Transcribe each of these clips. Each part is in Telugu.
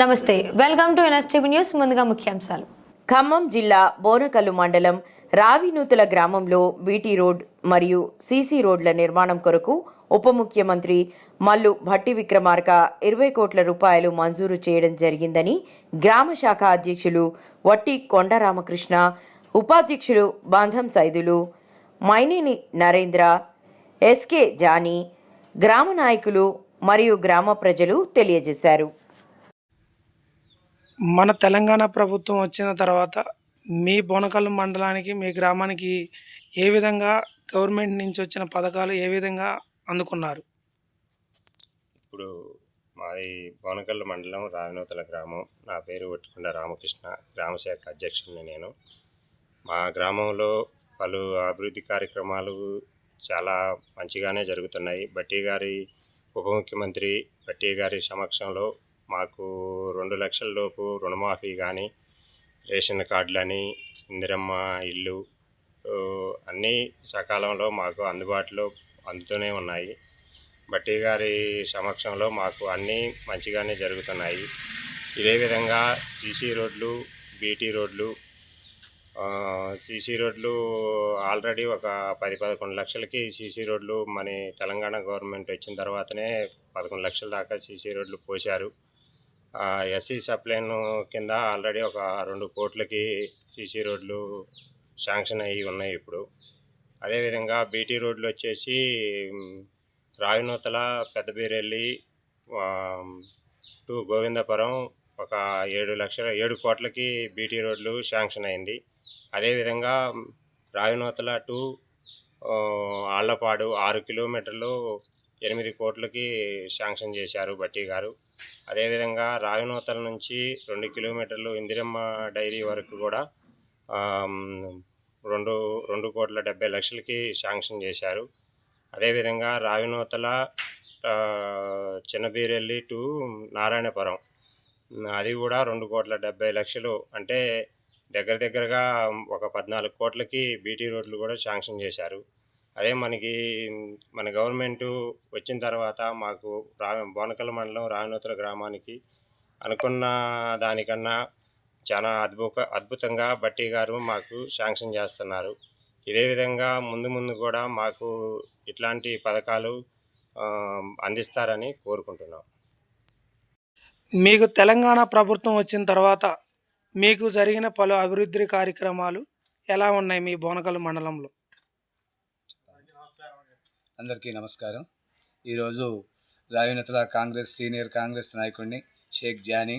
నమస్తే వెల్కమ్ టు ఎన్ఎస్టీవీ న్యూస్ ముందుగా ముఖ్యాంశాలు. ఖమ్మం జిల్లా బోనకల్లు మండలం రావినూతుల గ్రామంలో బీటీ రోడ్ మరియు సీసీ రోడ్ల నిర్మాణం కొరకు ఉప ముఖ్యమంత్రి మల్లు భట్టి విక్రమార్క ఇరవై కోట్ల రూపాయలు మంజూరు చేయడం జరిగిందని గ్రామ శాఖ అధ్యక్షులు వట్టి కొండరామకృష్ణ ఉపాధ్యక్షులు బంధం సైదులు మైనేని నరేంద్ర ఎస్కే జానీ గ్రామ నాయకులు మరియు గ్రామ ప్రజలు తెలియజేశారు. మన తెలంగాణ ప్రభుత్వం వచ్చిన తర్వాత మీ బోనకల్లు మండలానికి మీ గ్రామానికి ఏ విధంగా గవర్నమెంట్ నుంచి వచ్చిన పథకాలు ఏ విధంగా అందుకున్నారు? ఇప్పుడు మాది బోనకల్లు మండలం రావినూతల గ్రామం. నా పేరు ఒట్టుకొండ రామకృష్ణ గ్రామశాఖ అధ్యక్షుడిని నేను. మా గ్రామంలో పలు అభివృద్ధి కార్యక్రమాలు చాలా మంచిగానే జరుగుతున్నాయి. బట్టి గారి ఉప ముఖ్యమంత్రి బట్టి గారి సమక్షంలో మాకు రెండు లక్షల లోపు రుణమాఫీ కానీ రేషన్ కార్డులని ఇందిరమ్మ ఇల్లు అన్నీ సకాలంలో మాకు అందుబాటులో అందుతూనే ఉన్నాయి. బట్టి గారి సమక్షంలో మాకు అన్నీ మంచిగానే జరుగుతున్నాయి. ఇదే విధంగా సీసీ రోడ్లు బీటీ రోడ్లు సీసీ రోడ్లు ఆల్రెడీ ఒక పది పదకొండు లక్షలకి సీసీ రోడ్లు మన తెలంగాణ గవర్నమెంట్ వచ్చిన తర్వాతనే పదకొండు లక్షల దాకా సీసీ రోడ్లు పోశారు. ఎస్సీ సప్లైన్ కింద ఆల్రెడీ ఒక రెండు కోట్లకి సీసీ రోడ్లు శాంక్షన్ అయ్యి ఉన్నాయి ఇప్పుడు. అదేవిధంగా బీటీ రోడ్లు వచ్చేసి రావినూతల పెద్దబీరెల్లి టు గోవిందపురం ఒక ఏడు లక్షల ఏడు కోట్లకి బీటీ రోడ్లు శాంక్షన్ అయింది. అదేవిధంగా రావినూతల టు ఆళ్ళపాడు ఆరు కిలోమీటర్లు ఎనిమిది కోట్లకి శాంక్షన్ చేశారు భట్టి గారు. అదేవిధంగా రావినూతల నుంచి రెండు కిలోమీటర్లు ఇందిరమ్మ డైరీ వరకు కూడా రెండు రెండు కోట్ల డెబ్బై లక్షలకి శాంక్షన్ చేశారు. అదేవిధంగా రావినూతల చిన్నబీరెల్లి టు నారాయణపురం. అది కూడా రెండు కోట్ల డెబ్బై లక్షలు. అంటే దగ్గర దగ్గరగా ఒక పద్నాలుగు కోట్లకి బీటీ రోడ్లు కూడా శాంక్షన్ చేశారు. అదే మనకి మన గవర్నమెంటు వచ్చిన తర్వాత మాకు రా బోనకల్ మండలం రాయనూతల గ్రామానికి అనుకున్న దానికన్నా చాలా అద్భుత అద్భుతంగా బట్టి గారు మాకు శాంక్షన్ చేస్తున్నారు. ఇదే విధంగా ముందు ముందు కూడా మాకు ఇట్లాంటి పథకాలు అందిస్తారని కోరుకుంటున్నాం. మీకు తెలంగాణ ప్రభుత్వం వచ్చిన తర్వాత మీకు జరిగిన పలు అభివృద్ధి కార్యక్రమాలు ఎలా ఉన్నాయి మీ బోనకల్లు మండలంలో? అందరికీ నమస్కారం. ఈరోజు రావినతుల కాంగ్రెస్ సీనియర్ కాంగ్రెస్ నాయకుడిని షేక్ జానీ.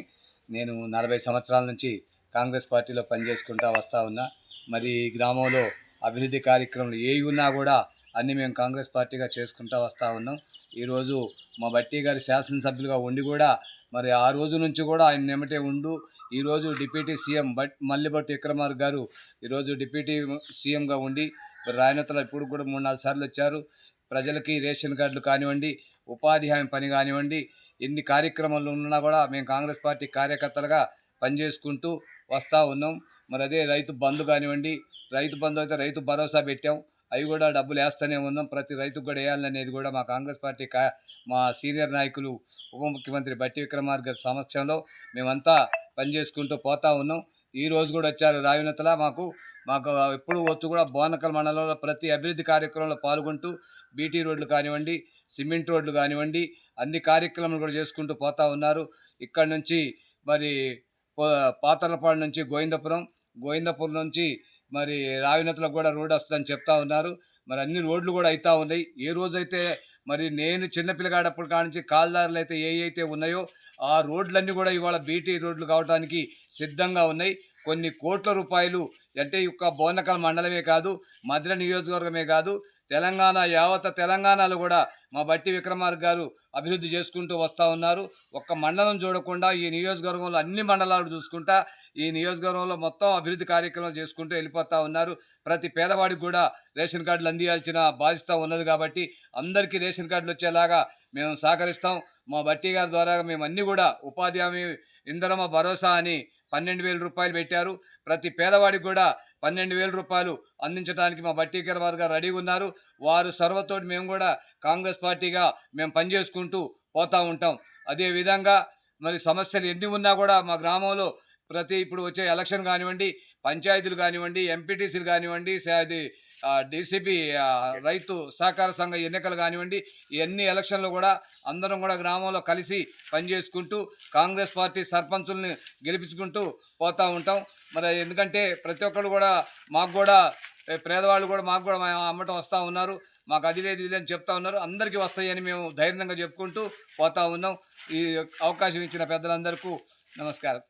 నేను నలభై సంవత్సరాల నుంచి కాంగ్రెస్ పార్టీలో పనిచేసుకుంటా వస్తూ ఉన్నా. మరి ఈ గ్రామంలో అభివృద్ధి కార్యక్రమాలు ఏ ఉన్నా కూడా అన్నీ మేము కాంగ్రెస్ పార్టీగా చేసుకుంటా వస్తూ ఉన్నాం. ఈరోజు మా బట్టి గారి శాసనసభ్యులుగా ఉండి కూడా మరి ఆ రోజు నుంచి కూడా ఆయన ఎమ్మటే ఉండు. ఈరోజు డిప్యూటీ సీఎం బట్ మల్లిభట్టి విక్రమార్ గారు ఈరోజు డిప్యూటీ సీఎంగా ఉండి రాయనతలు ఇప్పుడు కూడా మూడు నాలుగు సార్లు వచ్చారు. ప్రజలకి రేషన్ కార్డులు కానివ్వండి ఉపాధి హామీ పని కానివ్వండి ఎన్ని కార్యక్రమాలు ఉన్నా కూడా మేము కాంగ్రెస్ పార్టీ కార్యకర్తలుగా పనిచేసుకుంటూ వస్తూ ఉన్నాం. మరి అదే రైతు బంధు కానివ్వండి రైతు బంధు అయితే రైతు భరోసా పెట్టాం. అవి కూడా డబ్బులు వేస్తూనే ఉన్నాం. ప్రతి రైతుకు కూడా వేయాలనేది కూడా మా కాంగ్రెస్ పార్టీ కా మా సీనియర్ నాయకులు ఉప ముఖ్యమంత్రి బట్టి విక్రమార్ గారి సమక్షంలో మేమంతా పనిచేసుకుంటూ పోతా ఉన్నాం. ఈ రోజు కూడా వచ్చారు రావినతల మాకు మాకు ఎప్పుడు వత్తు కూడా బోనకల్ మండలంలో ప్రతి అభివృద్ధి కార్యక్రమంలో పాల్గొంటూ బీటీ రోడ్లు కానివ్వండి సిమెంట్ రోడ్లు కానివ్వండి అన్ని కార్యక్రమాలు కూడా చేసుకుంటూ పోతా ఉన్నారు. ఇక్కడ నుంచి మరి పో- పాతర్లపాడు నుంచి గోవిందపురం గోవిందపురం నుంచి మరి రావినతలకు కూడా రోడ్డు వస్తుందని చెప్తా ఉన్నారు. మరి అన్ని రోడ్లు కూడా అవుతా ఉన్నాయి. ఏ రోజైతే మరి నేను చిన్నపిల్లగాడప్పుడు కానించి కాల్దారులు అయితే ఏ అయితే ఉన్నాయో ఆ రోడ్లన్నీ కూడా ఇవాళ బీటీ రోడ్లు కావడానికి సిద్ధంగా ఉన్నాయి. కొన్ని కోట్ల రూపాయలు అంటే ఈ యొక్క బోనకల్ మండలమే కాదు మధుర నియోజకవర్గమే కాదు తెలంగాణ యావత తెలంగాణలో కూడా మా బట్టి విక్రమార్క గారు అభివృద్ధి చేసుకుంటూ వస్తూ ఉన్నారు. ఒక్క మండలం చూడకుండా ఈ నియోజకవర్గంలో అన్ని మండలాలు చూసుకుంటా ఈ నియోజకవర్గంలో మొత్తం అభివృద్ధి కార్యక్రమాలు చేసుకుంటూ వెళ్ళిపోతూ ఉన్నారు. ప్రతి పేదవాడికి కూడా రేషన్ కార్డులు అందియాల్సిన బాధ్యత ఉన్నది కాబట్టి అందరికీ రేషన్ కార్డులు వచ్చేలాగా మేము సహకరిస్తాం. మా బట్టి గారి ద్వారా మేము అన్నీ కూడా ఉపాధి హామీ ఇంధనమ భరోసా అని పన్నెండు వేల రూపాయలు పెట్టారు. ప్రతి పేదవాడికి కూడా పన్నెండు వేల రూపాయలు అందించడానికి మా భట్టీకర్ వారు గారు రెడీగా ఉన్నారు. వారు సర్వతోటి మేము కూడా కాంగ్రెస్ పార్టీగా మేము పనిచేసుకుంటూ పోతూ ఉంటాం. అదేవిధంగా మరి సమస్యలు ఎన్ని ఉన్నా కూడా మా గ్రామంలో ప్రతి ఇప్పుడు వచ్చే ఎలక్షన్ కానివ్వండి పంచాయతీలు కానివ్వండి ఎంపీటీసీలు కానివ్వండి అది డీసీపీ రైతు సహకార సంఘ ఎన్నికలు కానివ్వండి ఇవన్నీ ఎలక్షన్లు కూడా అందరం కూడా గ్రామంలో కలిసి పనిచేసుకుంటూ కాంగ్రెస్ పార్టీ సర్పంచుల్ని గెలిపించుకుంటూ పోతూ ఉంటాం. మరి ఎందుకంటే ప్రతి ఒక్కరు కూడా మాకు కూడా పేదవాళ్ళు కూడా మాకు కూడా అమ్మటం వస్తూ ఉన్నారు. మాకు అది లేదు ఇది లేని అని చెప్తా ఉన్నారు. అందరికీ వస్తాయని మేము ధైర్యంగా చెప్పుకుంటూ పోతూ ఉన్నాం. ఈ అవకాశం ఇచ్చిన పెద్దలందరికీ నమస్కారం.